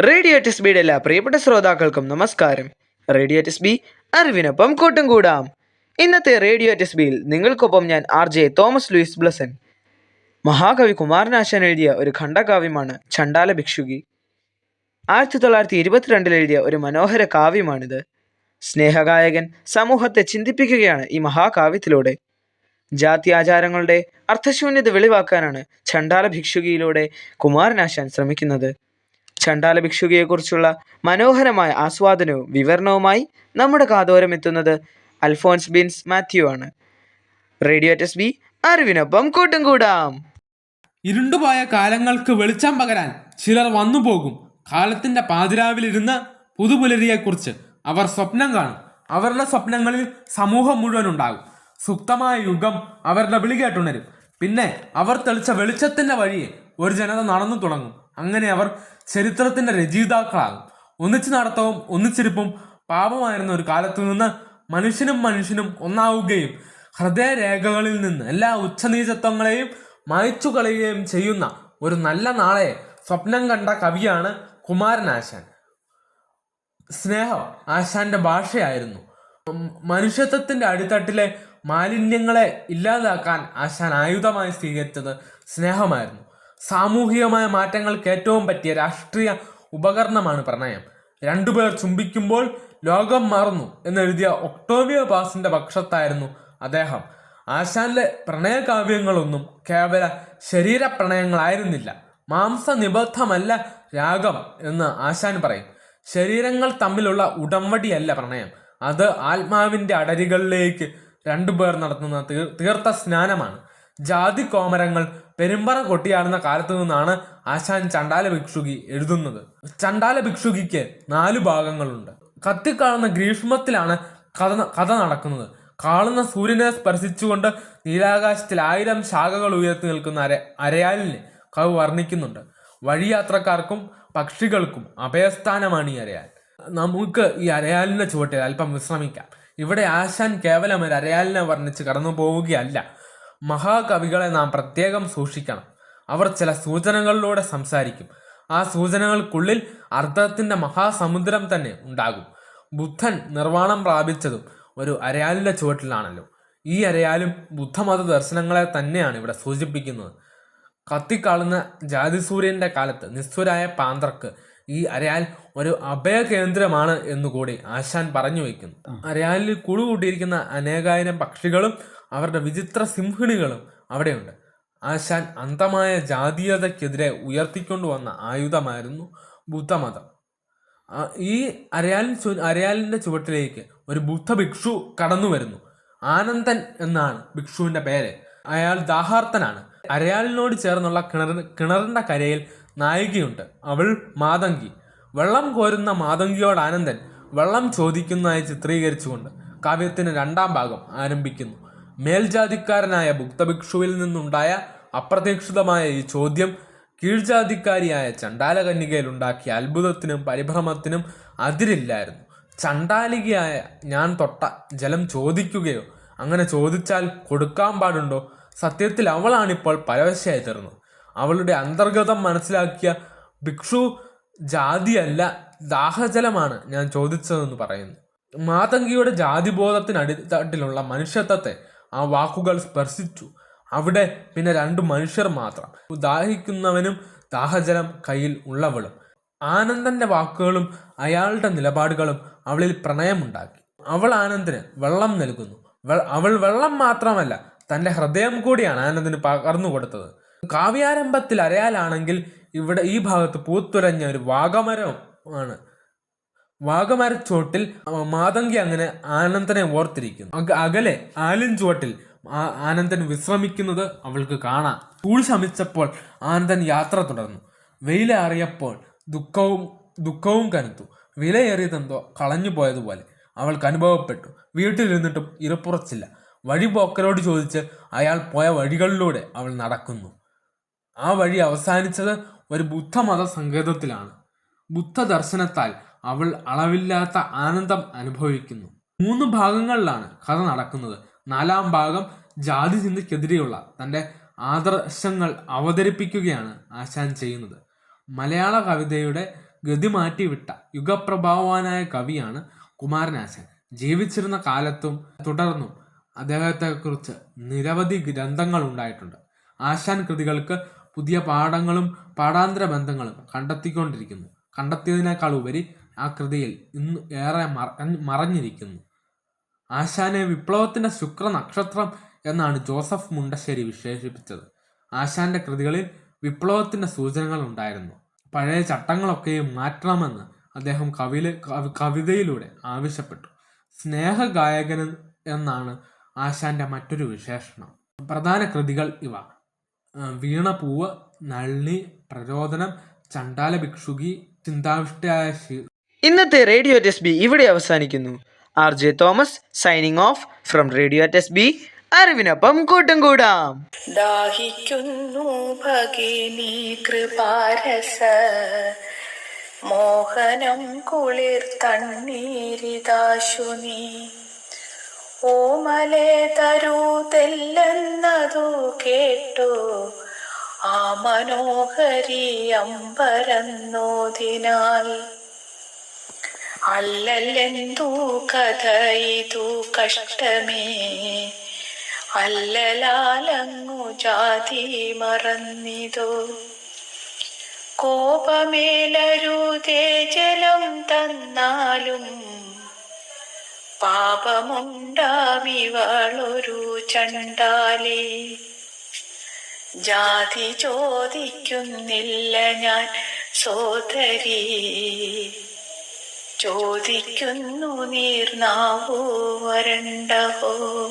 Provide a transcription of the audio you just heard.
Radio ടെസ് ബിയുടെ എല്ലാ പ്രിയപ്പെട്ട ശ്രോതാക്കൾക്കും നമസ്കാരം. റേഡിയോ ടെസ് ബി അറിവിനൊപ്പം കൂട്ടും കൂടാം. ഇന്നത്തെ റേഡിയോ ടെസ് ബിയിൽ നിങ്ങൾക്കൊപ്പം ഞാൻ R J Thomas Louis Blessen. മഹാകവി കുമാരനാശൻ എഴുതിയ ഒരു ഖണ്ഡകാവ്യമാണ് ചണ്ടാല ഭിക്ഷുകി. ആയിരത്തി തൊള്ളായിരത്തി ഇരുപത്തിരണ്ടിൽ എഴുതിയ ഒരു മനോഹര കാവ്യമാണിത്. സ്നേഹഗായകൻ സമൂഹത്തെ ചിന്തിപ്പിക്കുകയാണ് ഈ മഹാകാവ്യത്തിലൂടെ. ജാതി ആചാരങ്ങളുടെ അർത്ഥശൂന്യത വെളിവാക്കാനാണ് ചണ്ടാല ഭിക്ഷുകിയിലൂടെ കുമാരനാശാൻ ശ്രമിക്കുന്നത്. ചണ്ടാല ഭിക്ഷുകിയെക്കുറിച്ചുള്ള മനോഹരമായ ആസ്വാദനവും വിവരണവുമായി നമ്മുടെ കാതോരം എത്തുന്നത് അൽഫോൻസ് ബിൻസ് മാത്യു ആണ്. റേഡിയോ ടെസ് ബി അറിവിനൊപ്പം കൂട്ടും കൂടാം. ഇരുണ്ടുപോയ കാലങ്ങൾക്ക് വെളിച്ചം പകരാൻ ചിലർ വന്നു പോകും. കാലത്തിന്റെ പാതിരാവിലിരുന്ന് പുതുപുലരിയെക്കുറിച്ച് അവർ സ്വപ്നം കാണും. അവരുടെ സ്വപ്നങ്ങളിൽ സമൂഹം മുഴുവൻ ഉണ്ടാകും. സുപ്തമായ യുഗം അവരുടെ വിളി കേട്ടുണരും. പിന്നെ അവർ തെളിച്ച വെളിച്ചത്തിന്റെ വഴിയെ ഒരു ജനത നടന്നു തുടങ്ങും. അങ്ങനെ അവർ ചരിത്രത്തിന്റെ രചയിതാക്കളാകും. ഒന്നിച്ചു നടത്തവും ഒന്നിച്ചിരിപ്പും പാപമായിരുന്ന ഒരു കാലത്തു നിന്ന് മനുഷ്യനും മനുഷ്യനും ഒന്നാവുകയും ഹൃദയരേഖകളിൽ നിന്ന് എല്ലാ ഉച്ചനീചത്വങ്ങളെയും മായ്ച്ചു കളയുകയും ചെയ്യുന്ന ഒരു നല്ല നാളെ സ്വപ്നം കണ്ട കവിയാണ് കുമാരനാശാൻ സ്നേഹം ആശാന്റെ ഭാഷയായിരുന്നു. മനുഷ്യത്വത്തിന്റെ അടിത്തട്ടിലെ മാലിന്യങ്ങളെ ഇല്ലാതാക്കാൻ ആശാൻ ആയുധമായി സ്വീകരിച്ചത് സ്നേഹമായിരുന്നു. സാമൂഹികമായ മാറ്റങ്ങൾക്ക് ഏറ്റവും പറ്റിയ രാഷ്ട്രീയ ഉപകരണമാണ് പ്രണയം. രണ്ടുപേർ ചുംബിക്കുമ്പോൾ ലോകം മാറുന്നു എന്നെഴുതിയ ഒക്ടോവിയോ പാസിന്റെ പക്ഷത്തായിരുന്നു അദ്ദേഹം. ആശാന്റെ പ്രണയകാവ്യങ്ങളൊന്നും കേവല ശരീര പ്രണയങ്ങളായിരുന്നില്ല മാംസ നിബദ്ധമല്ല രാഗം എന്ന് ആശാൻ പറയും. ശരീരങ്ങൾ തമ്മിലുള്ള ഉടമ്പടിയല്ല പ്രണയം. അത് ആത്മാവിന്റെ അടരികളിലേക്ക് രണ്ടുപേർ നടത്തുന്ന തീർ- തീർത്ത സ്നാനമാണ് ജാതി കോമരങ്ങൾ പെരുമ്പറ കൊട്ടിയാടുന്ന കാലത്തു നിന്നാണ് ആശാൻ ചണ്ടാല ഭിക്ഷുകി എഴുതുന്നത്. ചണ്ടാല ഭിക്ഷുകിക്ക് നാലു ഭാഗങ്ങളുണ്ട്. കത്തിക്കാളുന്ന ഗ്രീഷ്മത്തിലാണ് കഥ കഥ നടക്കുന്നത്. കാളുന്ന സൂര്യനെ സ്പർശിച്ചുകൊണ്ട് നീലാകാശത്തിൽ ആയിരം ശാഖകൾ ഉയർത്തി നിൽക്കുന്ന അര അരയാലിനെ കവി വർണിക്കുന്നുണ്ട്. വഴിയാത്രക്കാർക്കും പക്ഷികൾക്കും അഭയസ്ഥാനമാണ് ഈ അരയാൽ. നമുക്ക് ഈ അരയാലിന്റെ ചുവട്ടിൽ അല്പം വിശ്രമിക്കാം. ഇവിടെ ആശാൻ കേവലം ഒരു അരയാലിനെ വർണിച്ച് കടന്നു പോവുകയല്ല മഹാകവികളെ നാം പ്രത്യേകം സൂക്ഷിക്കണം. അവർ ചില സൂചനകളിലൂടെ സംസാരിക്കും. ആ സൂചനകൾക്കുള്ളിൽ അർത്ഥത്തിന്റെ മഹാസമുദ്രം തന്നെ ഉണ്ടാകും. ബുദ്ധൻ നിർവാണം പ്രാപിച്ചതും ഒരു അരയാലിന്റെ ചുവട്ടിലാണല്ലോ. ഈ അരയാലും ബുദ്ധമത ദർശനങ്ങളെ തന്നെയാണ് ഇവിടെ സൂചിപ്പിക്കുന്നത്. കത്തിക്കാളുന്ന ജാതിസൂര്യന്റെ കാലത്ത് നിസ്വരായ പാന്തർക്ക് ഈ അരയാൽ ഒരു അഭയകേന്ദ്രമാണ് എന്നുകൂടി ആശാൻ പറഞ്ഞു വയ്ക്കുന്നു അരയാലിൽ കുളുകൂട്ടിയിരിക്കുന്ന അനേകായിരം പക്ഷികളും അവരുടെ വിചിത്ര സിംഹിണികളും അവിടെയുണ്ട്. ആശാൻ അന്തമായ ജാതീയതയ്ക്കെതിരെ ഉയർത്തിക്കൊണ്ടുവന്ന ആയുധമായിരുന്നു ബുദ്ധമതം. ഈ അരയാലിൻ ചു അരയാലിന്റെ ചുവട്ടിലേക്ക് ഒരു ബുദ്ധ ഭിക്ഷു കടന്നു വരുന്നു. ആനന്ദൻ എന്നാണ് ഭിക്ഷുവിന്റെ പേര്. അയാൾ ദാഹാർത്തനാണ്. അരയാലിനോട് ചേർന്നുള്ള കിണർ കിണറിന്റെ കരയിൽ നായികയുണ്ട്. അവൾ മാതങ്കി. വെള്ളം കോരുന്ന മാതങ്കിയോട് ആനന്ദൻ വെള്ളം ചോദിക്കുന്നതായി ചിത്രീകരിച്ചുകൊണ്ട് കാവ്യത്തിന് രണ്ടാം ഭാഗം ആരംഭിക്കുന്നു. മേൽജാതിക്കാരനായ ഭുക്തഭിക്ഷുവിൽ നിന്നുണ്ടായ അപ്രതീക്ഷിതമായ ഈ ചോദ്യം കീഴ്ജാതിക്കാരിയായ ചണ്ടാല കന്യകയിൽ ഉണ്ടാക്കിയ അത്ഭുതത്തിനും പരിഭ്രമത്തിനും അതിരില്ലായിരുന്നു. ചണ്ടാലികയായ ഞാൻ തൊട്ട ജലം ചോദിക്കുകയോ അങ്ങനെ ചോദിച്ചാൽ കൊടുക്കാൻ പാടുണ്ടോ? സത്യത്തിൽ അവളാണിപ്പോൾ പരവശയായി തീർന്നത്. അവളുടെ അന്തർഗതം മനസ്സിലാക്കിയ ഭിക്ഷു ജാതിയല്ല ദാഹജലമാണ് ഞാൻ ചോദിച്ചതെന്ന് പറയുന്നു. മാതങ്കിയുടെ ജാതിബോധത്തിന് അടിത്തട്ടിലുള്ള മനുഷ്യത്വത്തെ ആ വാക്കുകൾ സ്പർശിച്ചു. അവിടെ പിന്നെ രണ്ടു മനുഷ്യർ മാത്രം. ദാഹിക്കുന്നവനും ദാഹജലം കയ്യിൽ ഉള്ളവളും. ആനന്ദന്റെ വാക്കുകളും അയാളുടെ നിലപാടുകളും അവളിൽ പ്രണയമുണ്ടാക്കി. അവൾ ആനന്ദിന് വെള്ളം നൽകുന്നു. അവൾ വെള്ളം മാത്രമല്ല തന്റെ ഹൃദയം കൂടിയാണ് ആനന്ദിന് പകർന്നു കൊടുത്തത് കാവ്യാരംഭത്തിൽ അരയാലാണെങ്കിൽ ഇവിടെ ഈ ഭാഗത്ത് പൂത്തുലഞ്ഞ ഒരു വാഗമരം ആണ്. വാഗമരച്ചോട്ടിൽ മാതങ്കി അങ്ങനെ ആനന്ദനെ ഓർത്തിരിക്കുന്നു. അക- അകലെ ആലിൻ ചുവട്ടിൽ ആനന്ദൻ വിശ്രമിക്കുന്നത് അവൾക്ക് കാണാം. ചൂട് ശമിച്ചപ്പോൾ ആനന്ദൻ യാത്ര തുടർന്നു. വെയിലേറിയപ്പോൾ ദുഃഖവും ദുഃഖവും കനത്തു. വിലയേറിയതെന്തോ കളഞ്ഞു പോയതുപോലെ അവൾക്ക് അനുഭവപ്പെട്ടു. വീട്ടിലിരുന്നിട്ടും ഇരപ്പുറച്ചില്ല. വഴിപോക്കരോട് ചോദിച്ച് അയാൾ പോയ വഴികളിലൂടെ അവൾ നടക്കുന്നു. ആ വഴി അവസാനിച്ചത് ഒരു ബുദ്ധമത സങ്കേതത്തിലാണ്. ബുദ്ധ ദർശനത്താൽ അവൾ അളവില്ലാത്ത ആനന്ദം അനുഭവിക്കുന്നു. മൂന്ന് ഭാഗങ്ങളിലാണ് കഥ നടക്കുന്നത്. നാലാം ഭാഗം ജാതി ചിന്തയ്ക്കെതിരെയുള്ള തന്റെ ആദർശങ്ങൾ അവതരിപ്പിക്കുകയാണ് ആശാൻ ചെയ്യുന്നത്. മലയാള കവിതയുടെ ഗതി മാറ്റിവിട്ട യുഗപ്രഭാവാനായ കവിയാണ് കുമാരനാശൻ ജീവിച്ചിരുന്ന കാലത്തും തുടർന്നും അദ്ദേഹത്തെക്കുറിച്ച് നിരവധി ഗ്രന്ഥങ്ങൾ ഉണ്ടായിട്ടുണ്ട്. ആശാൻ കൃതികൾക്ക് പുതിയ പാഠങ്ങളും പാഠാന്തര ബന്ധങ്ങളും കണ്ടെത്തിക്കൊണ്ടിരിക്കുന്നു. കണ്ടെത്തിയതിനേക്കാൾ ഉപരി ആ കൃതിയിൽ ഇന്ന് ഏറെ മറ- മറഞ്ഞിരിക്കുന്നു. ആശാനെ വിപ്ലവത്തിന്റെ ശുക്ര നക്ഷത്രം എന്നാണ് ജോസഫ് മുണ്ടശ്ശേരി വിശേഷിപ്പിച്ചത്. ആശാന്റെ കൃതികളിൽ വിപ്ലവത്തിന്റെ സൂചനകൾ ഉണ്ടായിരുന്നു. പഴയ ചട്ടങ്ങളൊക്കെയും മാറ്റണമെന്ന് അദ്ദേഹം കവിയിൽ കവി- കവിതയിലൂടെ ആവശ്യപ്പെട്ടു. സ്നേഹഗായകൻ എന്നാണ് ആശാന്റെ മറ്റൊരു വിശേഷണം. പ്രധാന കൃതികൾ ഇവ. ആ, വീണപൂവ് നളിനി പ്രചോദനം ചണ്ടാല ഭിക്ഷുകി ചിന്താവിഷ്ടയായ ശീ ഇന്നത്തെ റേഡിയോ ടെസ് ബി ഇവിടെ അവസാനിക്കുന്നു. R J Thomas signing off from radio Tess B. അറിവിനൊപ്പം കൂട്ടും കൂടാം. ദാഹിക്കുന്നു ഭഗിനി കൃപാരസ. മോഹനം കുളിർ തണ്ണീരിതാശു നീ തരൂ തെല്ലെന്നതു കേട്ടു. ആ മനോഹരി അമ്പരന്നോതിനാൽ അല്ലല്ലെന്തു കഥ ഇതു കഷ്ടമേ. അല്ലലാലങ്ങു ജാതി മറന്നിതു. കോപമേലരുതേ തേജലം തന്നാലും പാപമുണ്ടാമിവളൊരു ചണ്ടാലി. ജാതി ചോദിക്കുന്നില്ല ഞാൻ സോദരി. ചോദിക്കുന്നു നീർനാവോ വരണ്ടഹോ